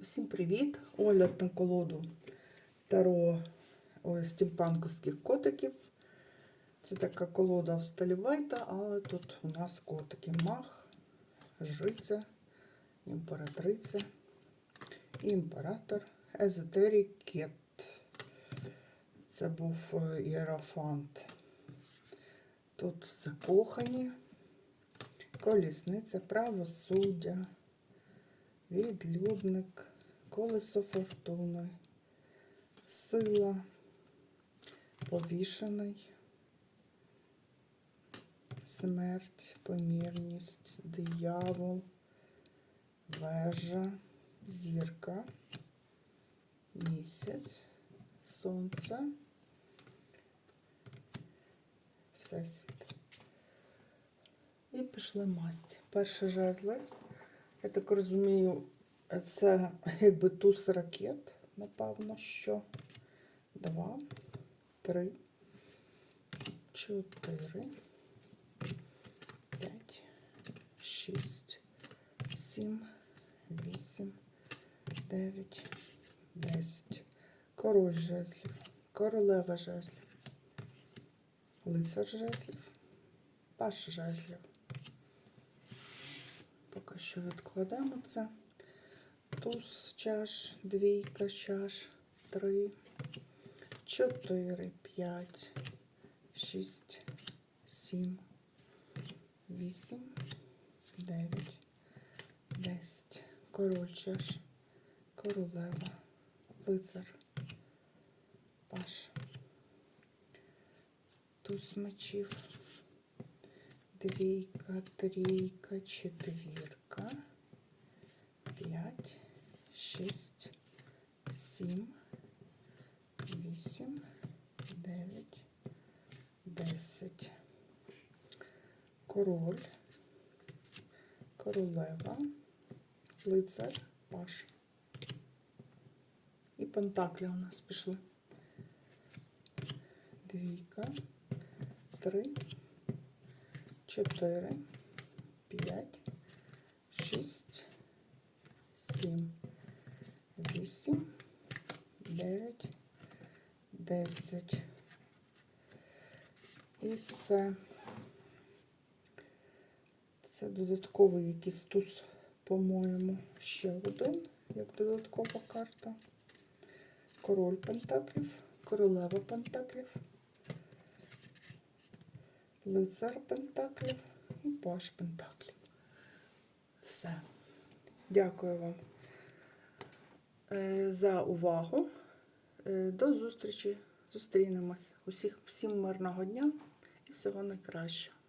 Всім привіт! Огляд на колоду Таро стімпанковських котиків. Це така колода в стилі Вайта, але тут у нас котики мах, жриця, імператриця, імператор, езотерік кет. Це був е, іерофант. Тут закохані, колісниця, правосуддя відлюдник, колесо фортуни, сила, повішений, смерть, помірність, диявол, вежа, зірка, місяць, сонце, всесвіт. І пішли масті. Перший жезли. Я так розумію, це якби туз ракет, напевно, що. Два, три, чотири, п'ять, шість, сім, вісім, дев'ять, десять. Король жезлів, королева жезлів, лицар жезлів, паш жезлів. Що відкладемо це. Туз чаш, двійка чаш, три, чотири, п'ять, шість, сім, вісім, дев'ять, десять. Король чаш, королева, лицар, паш. Туз мечів двійка, трійка, четвірка, п'ять, шість, сім, вісім, дев'ять, десять. Король, королева, лицар, паш. І пентаклі у нас пішли. Двійка, три, чотири, п'ять, шість, сім, вісім, дев'ять, десять. І це, це додатковий якийсь туз, по-моєму, ще один, як додаткова карта. Король пентаклів, королева пентаклів лицар Пентаклів і паш Пентаклів. Все. Дякую вам е, за увагу. Е, До зустрічі. Зустрінемось. Усіх всім мирного дня і всього найкращого.